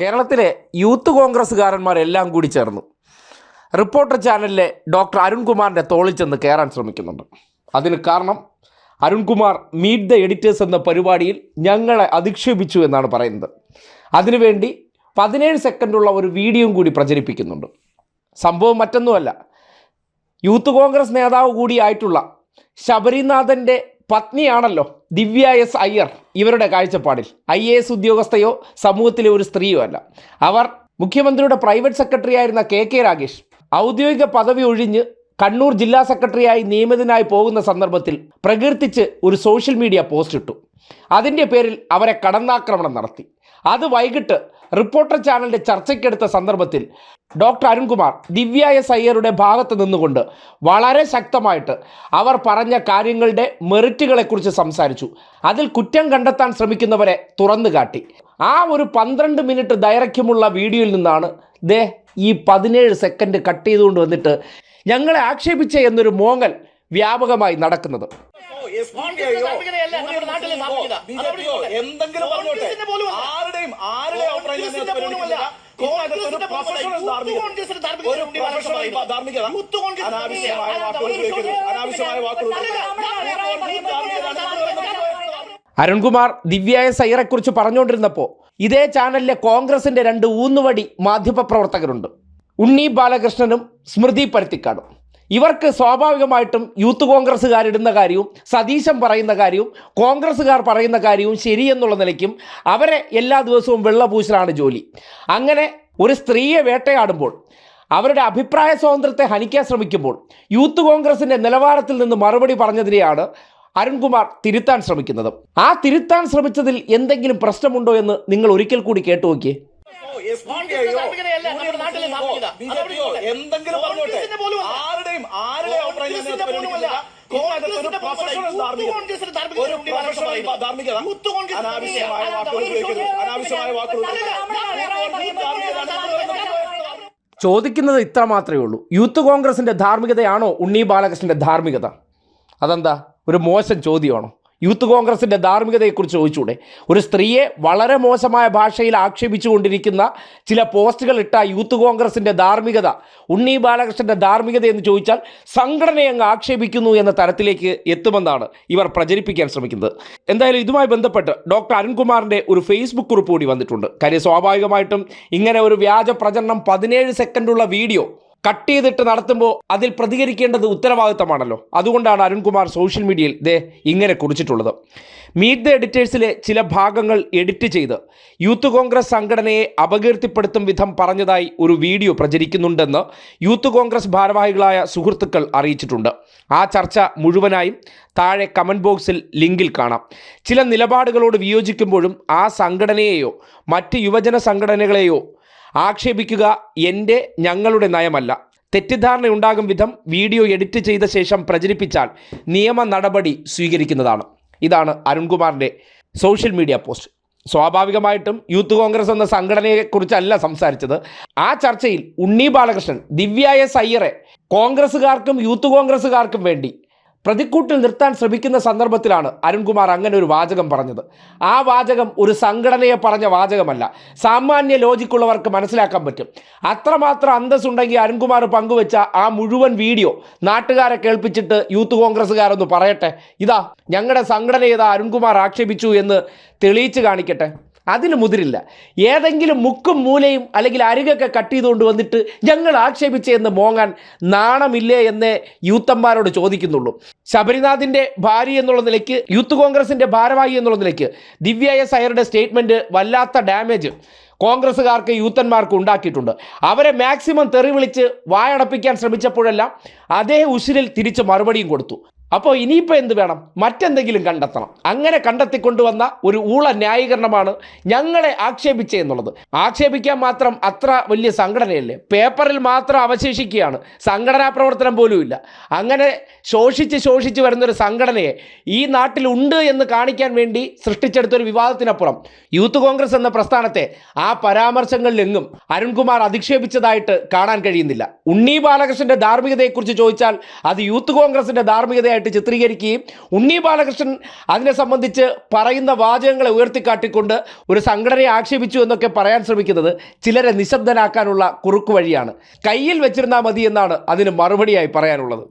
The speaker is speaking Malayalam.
കേരളത്തിലെ യൂത്ത് കോൺഗ്രസ്സുകാരന്മാരെല്ലാം കൂടി ചേർന്നു റിപ്പോർട്ടർ ചാനലിലെ ഡോക്ടർ അരുൺകുമാറിന്റെ തോളിൽ ചെന്ന് കയറാൻ ശ്രമിക്കുന്നുണ്ട്. അതിന് കാരണം അരുൺകുമാർ മീറ്റ് ദ എഡിറ്റേഴ്സ് എന്ന പരിപാടിയിൽ ഞങ്ങളെ അധിക്ഷേപിച്ചു എന്നാണ് പറയുന്നത്. അതിനുവേണ്ടി പതിനേഴ് സെക്കൻഡുള്ള ഒരു വീഡിയോയും കൂടി പ്രചരിപ്പിക്കുന്നുണ്ട്. സംഭവം മറ്റൊന്നുമല്ല. യൂത്ത് കോൺഗ്രസ് നേതാവ് കൂടിയായിട്ടുള്ള ശബരിനാഥന്റെ പത്നിയാണല്ലോ ദിവ്യ എസ് അയ്യർ ഇവരുടെ കാഴ്ചപ്പാടിൽ. ഐ എ എസ് ഉദ്യോഗസ്ഥയോ സമൂഹത്തിലെ ഒരു സ്ത്രീയോ അല്ല. അവർ മുഖ്യമന്ത്രിയുടെ പ്രൈവറ്റ് സെക്രട്ടറി ആയിരുന്ന കെ കെ രാഗേഷ് ഔദ്യോഗിക പദവി ഒഴിഞ്ഞ് കണ്ണൂർ ജില്ലാ സെക്രട്ടറിയായി നിയമിതനായി പോകുന്ന സന്ദർഭത്തിൽ പ്രകീർത്തിച്ച് ഒരു സോഷ്യൽ മീഡിയ പോസ്റ്റ് ഇട്ടു അതിന്റെ പേരിൽ അവരെ കടന്നാക്രമണം നടത്തി. അത് വൈകിട്ട് റിപ്പോർട്ടർ ചാനലിന്റെ ചർച്ചയ്ക്കെടുത്ത സന്ദർഭത്തിൽ ഡോക്ടർ അരുൺകുമാർ ദിവ്യ എസ് അയ്യരുടെ ഭാഗത്ത് നിന്നുകൊണ്ട് വളരെ ശക്തമായിട്ട് അവർ പറഞ്ഞ കാര്യങ്ങളുടെ മെറിറ്റുകളെക്കുറിച്ച് സംസാരിച്ചു. അതിൽ കുറ്റം കണ്ടെത്താൻ ശ്രമിക്കുന്നവരെ തുറന്നു കാട്ടി. ആ ഒരു പന്ത്രണ്ട് മിനിറ്റ് ദൈർഘ്യമുള്ള വീഡിയോയിൽ നിന്നാണ് ദേ ഈ പതിനേഴ് സെക്കൻഡ് കട്ട് ചെയ്തുകൊണ്ട് വന്നിട്ട് ഞങ്ങളെ ആക്ഷേപിച്ച എന്നൊരു മോങ്ങൽ വ്യാപകമായി നടക്കുന്നത്. എന്തെങ്കിലും പറഞ്ഞോട്ടെ. ആരുടെയും അഭിപ്രായം. അരുൺകുമാർ ദിവ്യായ എസ് അയ്യരെക്കുറിച്ച് പറഞ്ഞുകൊണ്ടിരുന്നപ്പോൾ ഇതേ ചാനലിലെ കോൺഗ്രസിന്റെ രണ്ട് ഊന്നുവടി മാധ്യമപ്രവർത്തകരുണ്ട്. ഉണ്ണി ബാലകൃഷ്ണനും സ്മൃതി പരുത്തിക്കാടും. ഇവർക്ക് സ്വാഭാവികമായിട്ടും യൂത്ത് കോൺഗ്രസ്സുകാർ ഇടുന്ന കാര്യവും സതീശൻ പറയുന്ന കാര്യവും കോൺഗ്രസ്സുകാർ പറയുന്ന കാര്യവും ശരിയെന്നുള്ള നിലയ്ക്കും അവരെ എല്ലാ ദിവസവും വെള്ളപൂശലാണ് ജോലി. അങ്ങനെ ഒരു സ്ത്രീയെ വേട്ടയാടുമ്പോൾ അവരുടെ അഭിപ്രായ സ്വാതന്ത്ര്യത്തെ ഹനിക്കാൻ ശ്രമിക്കുമ്പോൾ യൂത്ത് കോൺഗ്രസിന്റെ നിലവാരത്തിൽ നിന്ന് മറുപടി പറഞ്ഞതിനെയാണ് അരുൺകുമാർ തിരുത്താൻ ശ്രമിക്കുന്നത്. ആ തിരുത്താൻ ശ്രമിച്ചതിൽ എന്തെങ്കിലും പ്രശ്നമുണ്ടോ എന്ന് നിങ്ങൾ ഒരിക്കൽ കൂടി കേട്ടു നോക്കിയേ. എന്തെങ്കിലും പറഞ്ഞോട്ടെ. ആരുടെയും അനാവശ്യമായ വാക്കുകൾ. അനാവശ്യമായ വാക്കുകൾ ചോദിക്കുന്നത് ഇത്ര മാത്രമേ ഉള്ളൂ. യൂത്ത് കോൺഗ്രസിന്റെ ധാർമ്മികതയാണോ ഉണ്ണി ബാലകൃഷ്ണന്റെ ധാർമ്മികത? അതെന്താ? ഒരു മോശം ചോദ്യമാണോ? യൂത്ത് കോൺഗ്രസിന്റെ ധാർമ്മികതയെക്കുറിച്ച് ചോദിച്ചൂടെ? ഒരു സ്ത്രീയെ വളരെ മോശമായ ഭാഷയിൽ ആക്ഷേപിച്ചുകൊണ്ടിരിക്കുന്ന ചില പോസ്റ്റുകൾ ഇട്ട യൂത്ത് കോൺഗ്രസിന്റെ ധാർമ്മികത ഉണ്ണി ബാലകൃഷ്ണന്റെ ധാർമ്മികത എന്ന് ചോദിച്ചാൽ സംഘടനയെ അങ്ങ് ആക്ഷേപിക്കുന്നു എന്ന തരത്തിലേക്ക് എത്തുമെന്നാണ് ഇവർ പ്രചരിപ്പിക്കാൻ ശ്രമിക്കുന്നത്. എന്തായാലും ഇതുമായി ബന്ധപ്പെട്ട് ഡോക്ടർ അരുൺകുമാറിന്റെ ഒരു ഫേസ്ബുക്ക് കുറിപ്പ് കൂടി വന്നിട്ടുണ്ട്. കാര്യം സ്വാഭാവികമായിട്ടും ഇങ്ങനെ ഒരു വ്യാജ പ്രചരണം പതിനേഴ് സെക്കൻഡുള്ള വീഡിയോ കട്ട് ചെയ്തിട്ട് നടത്തുമ്പോൾ അതിൽ പ്രതികരിക്കേണ്ടത് ഉത്തരവാദിത്തമാണല്ലോ. അതുകൊണ്ടാണ് അരുൺകുമാർ സോഷ്യൽ മീഡിയയിൽ ദേ ഇങ്ങനെ കുറിച്ചിട്ടുള്ളത്. മീറ്റ് ദ എഡിറ്റേഴ്സിലെ ചില ഭാഗങ്ങൾ എഡിറ്റ് ചെയ്ത് യൂത്ത് കോൺഗ്രസ് സംഘടനയെ അപകീർത്തിപ്പെടുത്തും വിധം പറഞ്ഞതായി ഒരു വീഡിയോ പ്രചരിക്കുന്നുണ്ടെന്ന് യൂത്ത് കോൺഗ്രസ് ഭാരവാഹികളായ സുഹൃത്തുക്കൾ അറിയിച്ചിട്ടുണ്ട്. ആ ചർച്ച മുഴുവനായും താഴെ കമന്റ് ബോക്സിൽ ലിങ്കിൽ കാണാം. ചില നിലപാടുകളോട് വിയോജിക്കുമ്പോഴും ആ സംഘടനയെയോ മറ്റ് യുവജന സംഘടനകളെയോ ആക്ഷേപിക്കുക എന്റെ ഞങ്ങളുടെ നയമല്ല. തെറ്റിദ്ധാരണ ഉണ്ടാകും വിധം വീഡിയോ എഡിറ്റ് ചെയ്ത ശേഷം പ്രചരിപ്പിച്ചാൽ നിയമ നടപടി സ്വീകരിക്കുന്നതാണ്. ഇതാണ് അരുൺകുമാറിന്റെ സോഷ്യൽ മീഡിയ പോസ്റ്റ്. സ്വാഭാവികമായിട്ടും യൂത്ത് കോൺഗ്രസ് എന്ന സംഘടനയെക്കുറിച്ചല്ല സംസാരിച്ചത്. ആ ചർച്ചയിൽ ഉണ്ണി ബാലകൃഷ്ണൻ ദിവ്യ എസ് അയ്യറെ കോൺഗ്രസ്സുകാർക്കും യൂത്ത് കോൺഗ്രസ്സുകാർക്കും വേണ്ടി പ്രതിക്കൂട്ടിൽ നിർത്താൻ ശ്രമിക്കുന്ന സന്ദർഭത്തിലാണ് അരുൺകുമാർ അങ്ങനെ ഒരു വാചകം പറഞ്ഞത്. ആ വാചകം ഒരു സംഘടനയെ പറഞ്ഞ വാചകമല്ല. സാമാന്യ ലോജിക്കുള്ളവർക്ക് മനസ്സിലാക്കാൻ പറ്റും. അത്രമാത്രം അന്തസ്സുണ്ടെങ്കിൽ അരുൺകുമാർ പങ്കുവെച്ച ആ മുഴുവൻ വീഡിയോ നാട്ടുകാരെ കേൾപ്പിച്ചിട്ട് യൂത്ത് കോൺഗ്രസ്സുകാരൊന്ന് പറയട്ടെ. ഇതാ ഞങ്ങളുടെ സംഘടന ഇതാ അരുൺകുമാർ ആക്ഷേപിച്ചു എന്ന് തെളിയിച്ച് കാണിക്കട്ടെ. അതിന് മുതിരില്ല. ഏതെങ്കിലും മുക്കും മൂലയും അല്ലെങ്കിൽ അരികൊക്കെ കട്ട് ചെയ്തുകൊണ്ട് വന്നിട്ട് ഞങ്ങൾ ആക്ഷേപിച്ചെന്ന് മോങ്ങാൻ നാണമില്ലേ എന്നേ യൂത്തന്മാരോട് ചോദിക്കുന്നുള്ളൂ. ശബരിനാഥിന്റെ ഭാര്യ എന്നുള്ള നിലയ്ക്ക് യൂത്ത് കോൺഗ്രസിന്റെ ഭാരവാഹി എന്നുള്ള നിലയ്ക്ക് ദിവ്യ എസ് അയ്യരുടെ സ്റ്റേറ്റ്മെന്റ് വല്ലാത്ത ഡാമേജ് കോൺഗ്രസ്സുകാർക്ക് യൂത്തന്മാർക്ക് ഉണ്ടാക്കിയിട്ടുണ്ട്. അവരെ മാക്സിമം തെറി വിളിച്ച് വായടപ്പിക്കാൻ ശ്രമിച്ചപ്പോഴെല്ലാം അതേ ഉശിരിൽ തിരിച്ച് മറുപടിയും കൊടുത്തു. അപ്പോൾ ഇനിയിപ്പോൾ എന്ത് വേണം? മറ്റെന്തെങ്കിലും കണ്ടെത്തണം. അങ്ങനെ കണ്ടെത്തിക്കൊണ്ടുവന്ന ഒരു ഊള ന്യായീകരണമാണ് ഞങ്ങളെ ആക്ഷേപിച്ചേ എന്നുള്ളത്. ആക്ഷേപിക്കാൻ മാത്രം അത്ര വലിയ സംഘടനയല്ലേ? പേപ്പറിൽ മാത്രം അവശേഷിക്കുകയാണ്. സംഘടനാ പ്രവർത്തനം പോലും ഇല്ല. അങ്ങനെ ശോഷിച്ച് ശോഷിച്ച് വരുന്നൊരു സംഘടനയെ ഈ നാട്ടിലുണ്ട് എന്ന് കാണിക്കാൻ വേണ്ടി സൃഷ്ടിച്ചെടുത്തൊരു വിവാദത്തിനപ്പുറം യൂത്ത് കോൺഗ്രസ് എന്ന പ്രസ്ഥാനത്തെ ആ പരാമർശങ്ങളിലെങ്ങും അരുൺകുമാർ അധിക്ഷേപിച്ചതായിട്ട് കാണാൻ കഴിയുന്നില്ല. ഉണ്ണി ബാലകൃഷ്ണന്റെ ധാർമ്മികതയെക്കുറിച്ച് ചോദിച്ചാൽ അത് യൂത്ത് കോൺഗ്രസിന്റെ ധാർമ്മികതയായി സംഘടനയായിട്ട് ചിത്രീകരിക്കുകയും ഉണ്ണി ബാലകൃഷ്ണൻ അതിനെ സംബന്ധിച്ച് പറയുന്ന വാചകങ്ങളെ ഉയർത്തിക്കാട്ടിക്കൊണ്ട് ഒരു സംഘടനയെ ആക്ഷേപിച്ചു എന്നൊക്കെ പറയാൻ ശ്രമിക്കുന്നത് ചിലരെ നിശബ്ദനാക്കാനുള്ള കുറുക്കു വഴിയാണ്. കയ്യിൽ വെച്ചിരുന്നാൽ മതി എന്നാണ് അതിന് മറുപടിയായി പറയാനുള്ളത്.